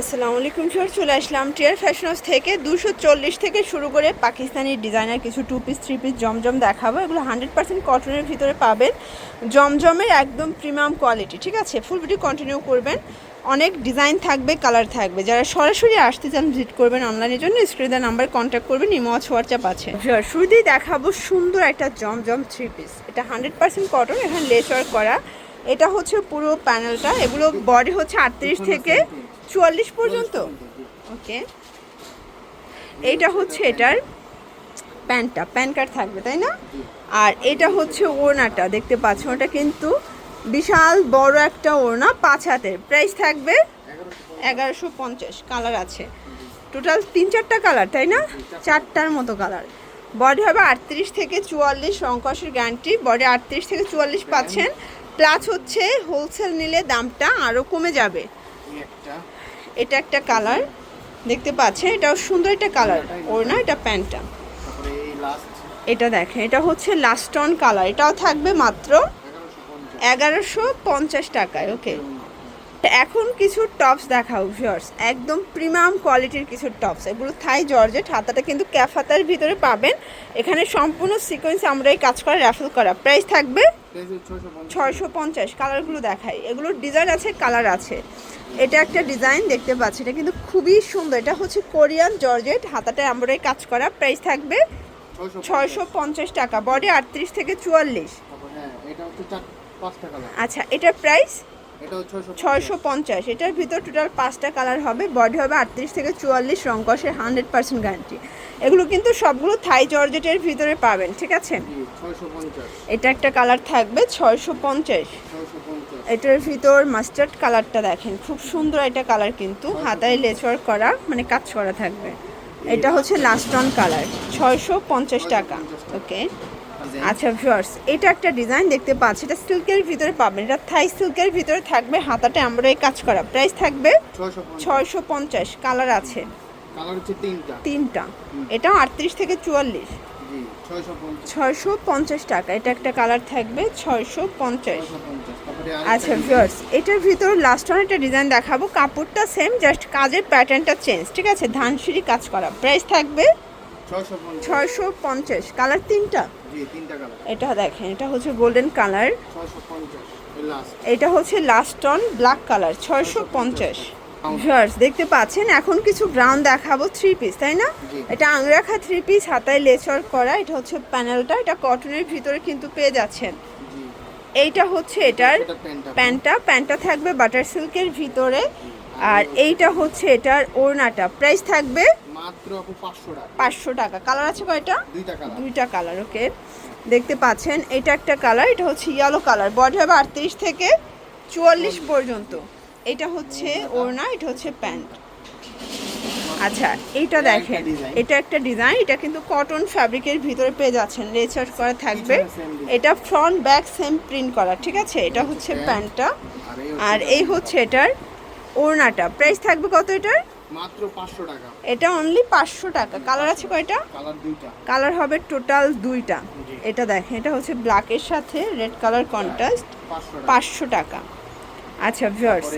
আসসালামু আলাইকুম স্যার চলে আসলাম টিয়ার ফ্যাশন হাউস থেকে। দুশো চল্লিশ থেকে শুরু করে পাকিস্তানি ডিজাইনার কিছু টু পিস থ্রি পিস জমজম দেখাবো। এগুলো হান্ড্রেড পার্সেন্ট কটনের ভিতরে পাবেন। জমজমের একদম প্রিমিয়াম কোয়ালিটি ঠিক আছে? ফুল ভিডিও কন্টিনিউ করবেন। অনেক ডিজাইন থাকবে কালার থাকবে। যারা সরাসরি আসতে চান ভিজিট করবেন অনলাইনের জন্য। স্ক্রিনের নাম্বার কন্ট্যাক্ট করবেন, ইমো হোয়াটসঅ্যাপ আছে। শুরুতেই দেখাবো সুন্দর একটা জমজম থ্রি পিস এটা হান্ড্রেড পার্সেন্ট কটন এখানে লেস ওয়ার্ক করা। এটা হচ্ছে পুরো প্যানেলটা এগুলো বডি হচ্ছে আটত্রিশ থেকে চুয়াল্লিশ পর্যন্ত? ওকে এইটা হচ্ছে এটার প্যান্টটা প্যান কার্ড থাকবে তাই না? আর এটা হচ্ছে ওড়নাটা দেখতে পাচ্ছ ওটা কিন্তু বিশাল বড় একটা ওড়না পাঁচ হাতের। প্রাইস থাকবে এগারোশো পঞ্চাশ কালার আছে। টোটাল তিন চারটা কালার তাই না? চারটার মতো কালার বডি হবে আটত্রিশ থেকে চুয়াল্লিশ রঙ্কসের গ্যারান্টি বডি আটত্রিশ থেকে চুয়াল্লিশ পাচ্ছেন। প্লাস হচ্ছে হোলসেল নিলে দামটা আরও কমে যাবে। এটা একটা কালার দেখতে পাচ্ছেন? এটাও সুন্দর একটা কালার। ওর না এটা প্যান্টটা। এটা দেখেন এটা হচ্ছে লাস্টন কালার এটাও থাকবে মাত্র এগারোশো পঞ্চাশ টাকায় ওকে এখন কিছু টপস দেখাও ভিউয়ার্স একদম প্রিমিয়াম কোয়ালিটির কিছু টপস এগুলো থাই জর্জেট হাতাটা কিন্তু ক্যাফাতার ভিতরে পাবেন। এখানে সম্পূর্ণ সিকোয়েন্স আমরা এই কাজ করা র্যাফেল করা। প্রাইস থাকবে ছয়শো পঞ্চাশ কালারগুলো দেখায় এগুলোর ডিজাইন আছে কালার আছে। এটা একটা ডিজাইন দেখতে পাচ্ছি এটা কিন্তু খুবই সুন্দর। এটা হচ্ছে কোরিয়ান জর্জেট হাতাটা এমব্রয়ডারি কাজ করা। প্রাইস থাকবে ছয়শো পঞ্চাশ টাকা বডি আটত্রিশ থেকে চুয়াল্লিশ। হ্যাঁ আচ্ছা এটার প্রাইস ছয়শো পঞ্চাশ। এটার ভিতর টোটাল পাঁচটা কালার হবে। বডি হবে আটত্রিশ থেকে চুয়াল্লিশ রঙ্কসের হান্ড্রেড পার্সেন্ট গ্যারান্টি এগুলো কিন্তু সবগুলো থাই জর্জেটের ভিতরে পাবেন ঠিক আছে? এটা একটা কালার থাকবে ছয়শো পঞ্চাশ। ছয়শো পঞ্চাশ। এটার ভিতর মাস্টার্ড কালারটা দেখেন খুব সুন্দর একটা কালার কিন্তু। হাতায় লেচওয়ার্ক করা মানে কাজ করা থাকবে। এটা হচ্ছে লাস্ট অন কালার ছয়শো পঞ্চাশ টাকা ওকে আচ্ছা ভিউয়ার্স এটা একটা ডিজাইন দেখতে পাচ্ছি এটা সিল্কের ভিতরে পাবেন এটা থাই সিল্কের ভিতরে থাকবে হাতাটা আমরা এই কাজ করা প্রাইস থাকবে ছয়শো পঞ্চাশ। কালার আছে। তিনটা। এটা এটাও আটত্রিশ থেকে চুয়াল্লিশ। ছয়শো পঞ্চাশ টাকা। এটা একটা কালার থাকবে ছয়শো পঞ্চাশ। আচ্ছা ভিউয়ার্স এটার ভিতর লাস্ট অন একটা ডিজাইন দেখাবো। কাপড়টা সেম জাস্ট কাজের প্যাটার্নটা চেঞ্জ ঠিক আছে? ধানসিঁড়ি কাজ করা। প্রাইস থাকবে ছয়শো পঞ্চাশ। কালার তিনটা? এটা দেখেন এটা হচ্ছে গোল্ডেন কালার এটা হচ্ছে লাস্ট অন ব্ল্যাক কালার ছয়শো পঞ্চাশ। ভিউয়ার্স দেখতে পাচ্ছেন এখন কিছু গ্রাউন্ড দেখাবো থ্রি পিস তাই না। এটা আংরাখা থ্রি পিস হাতায় লেচর করা এটা হচ্ছে প্যানেলটা এটা কটনের ভিতরে কিন্তু পেয়ে যাচ্ছেন। এইটা হচ্ছে এটার প্যান্টটা প্যান্টটা থাকবে বাটার সিল্কের ভিতরে। আর এইটা হচ্ছে এটার ওড়নাটা প্রাইস থাকবে মাত্র পাঁচশো টাকা। পাঁচশো টাকা। কালার আছে কয়টা? দুইটা কালার দুইটা কালার ওকে দেখতে পাচ্ছেন এটা একটা কালার এটা হচ্ছে ইয়েলো কালার বডি হবে আটত্রিশ থেকে চুয়াল্লিশ। পর্যন্ত। এটা হচ্ছে ওড়না এটা হচ্ছে প্যান্ট। আচ্ছা এইটা দেখেন এটা একটা ডিজাইন এটা কিন্তু কটন ফ্যাব্রিকের ভিতরে পেয়ে যাচ্ছেন রেচার্জ করা থাকবে। এটা ফ্রন্ট ব্যাক সেম প্রিন্ট করা ঠিক আছে? এটা হচ্ছে প্যান্টটা। আর এই হচ্ছে এটার ওড়নাটা। প্রাইস থাকবে কত এটার? মাত্র পাঁচশো টাকা। এটা অনলি পাঁচশো টাকা। কালার আছে কয়টা? কালার দুইটা। কালার হবে টোটাল দুইটা। এটা দেখেন এটা হচ্ছে ব্ল্যাকের সাথে রেড কালার কন্ট্রাস্ট পাঁচশো টাকা। পাঁচশো টাকা। আচ্ছা ভিউয়ার্স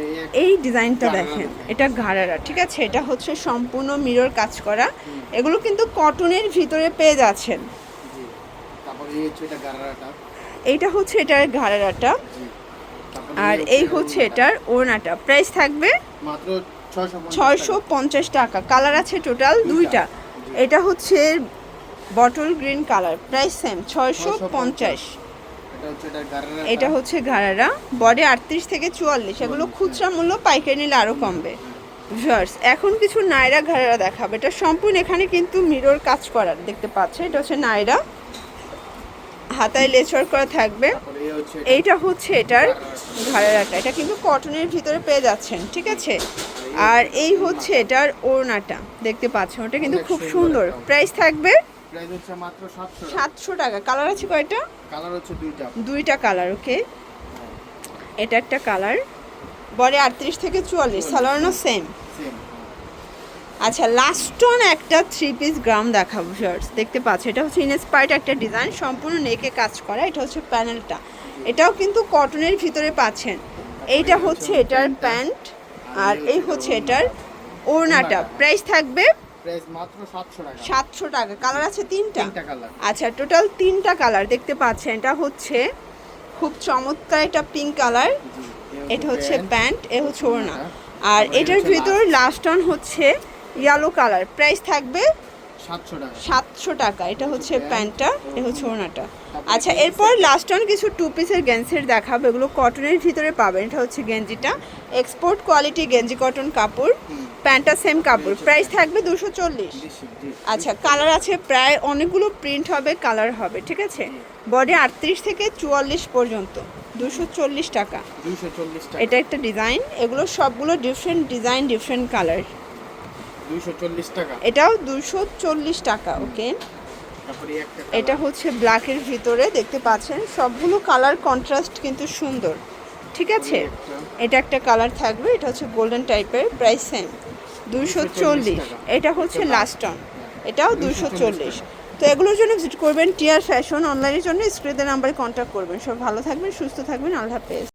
এই ডিজাইনটা দেখেন। এটা ঘাড়ারা ঠিক আছে? এটা হচ্ছে সম্পূর্ণ মিরর কাজ করা। এগুলো কিন্তু কটনের ভিতরে পেয়ে যাচ্ছেন। এইটা হচ্ছে এটার ঘাড়ারাটা। আর এই হচ্ছে এটার ওড়নাটা। প্রাইস থাকবে ছয়শো পঞ্চাশ টাকা। কালার আছে টোটাল দুইটা। এটা হচ্ছে bottle green colour price same ছয়শো পঞ্চাশ। এটা হচ্ছে ঘাড়ারা বডি আটত্রিশ থেকে চুয়াল্লিশ। এগুলো খুচরা মূল্য পাইকারি নিলে আরও কমবে। ভিউয়ার্স এখন কিছু নাইরা ঘাড়ারা দেখাবে। এটা সম্পূর্ণ এখানে কিন্তু মিরর কাজ করার দেখতে পাচ্ছে? এটা হচ্ছে নাইরা। হাতায় লেচর করা থাকবে। এইটা হচ্ছে এটার ঘাড়ারাটা এটা। কিন্তু কটনের ভিতরে পেয়ে যাচ্ছেন ঠিক আছে? আর এই হচ্ছে এটার ওড়নাটা। দেখতে পাচ্ছেন ওটা কিন্তু খুব সুন্দর প্রাইস থাকবে প্রাইস হচ্ছে মাত্র সাতশো সাতশো টাকা। কালার আছে কয়টা? কালার হচ্ছে দুইটা। দুইটা কালার ওকে এটা একটা কালার বডি আটত্রিশ থেকে চুয়াল্লিশ সালোয়ারও সেম সেম আচ্ছা লাস্ট অন একটা থ্রি পিস গ্রাম দেখাবো শার্টস দেখতে পাচ্ছ? এটা হচ্ছে ইনস্পায়ার্ড একটা ডিজাইন সম্পূর্ণ নেকে কাজ করা। এটা হচ্ছে প্যানেলটা এটাও কিন্তু কটনের ভিতরে পাচ্ছেন। এইটা হচ্ছে এটার প্যান্ট আর এই হচ্ছে এটার ওড়নাটা। প্রাইস থাকবে প্রাইস মাত্র সাতশো টাকা। কালার আছে তিনটা? তিনটা কালার। আচ্ছা টোটাল তিনটা কালার দেখতে পাচ্ছেন। এটা হচ্ছে খুব চমৎকার একটা পিঙ্ক কালার। এটা হচ্ছে প্যান্ট। এ হচ্ছে ওড়না। আর এটার ভিতর লাস্ট। অন হচ্ছে ইয়েলো কালার। প্রাইস থাকবে সাতশো টাকা। এটা হচ্ছে প্যান্টটা এ হচ্ছে তারপরে আচ্ছা এরপর লাস্ট অন কিছু টু পিসের গেঞ্জের দেখাবো এগুলো কটনের ভিতরে পাবেন এটা হচ্ছে গেঞ্জিটা। এক্সপোর্ট কোয়ালিটি গেঞ্জি কটন কাপড় প্যান্টটা সেম কাপড় প্রাইস থাকবে দুশো চল্লিশ। আচ্ছা কালার আছে প্রায় অনেকগুলো প্রিন্ট হবে কালার হবে ঠিক আছে? বডি আটত্রিশ থেকে চুয়াল্লিশ পর্যন্ত দুশো চল্লিশ টাকা। এটা একটা ডিজাইন এগুলো সবগুলো ডিফারেন্ট ডিজাইন ডিফারেন্ট কালার টাকা। এটাও দুশো চল্লিশ টাকা ওকে? এটা হচ্ছে ব্ল্যাকের ভিতরে দেখতে পাচ্ছেন? সবগুলো কালার কন্ট্রাস্ট কিন্তু সুন্দর ঠিক আছে? এটা একটা কালার থাকবে এটা হচ্ছে গোল্ডেন টাইপের প্রাইস সেম দুশো চল্লিশ এটা হচ্ছে লাস্ট অন এটাও দুশো চল্লিশ। তো এগুলোর জন্য ভিজিট করবেন টিয়ার ফ্যাশন অনলাইনের জন্য স্ক্রিনের নাম্বারে কন্ট্যাক্ট করবেন। সব ভালো থাকবেন সুস্থ থাকবেন আল্লাহ হাফেজ।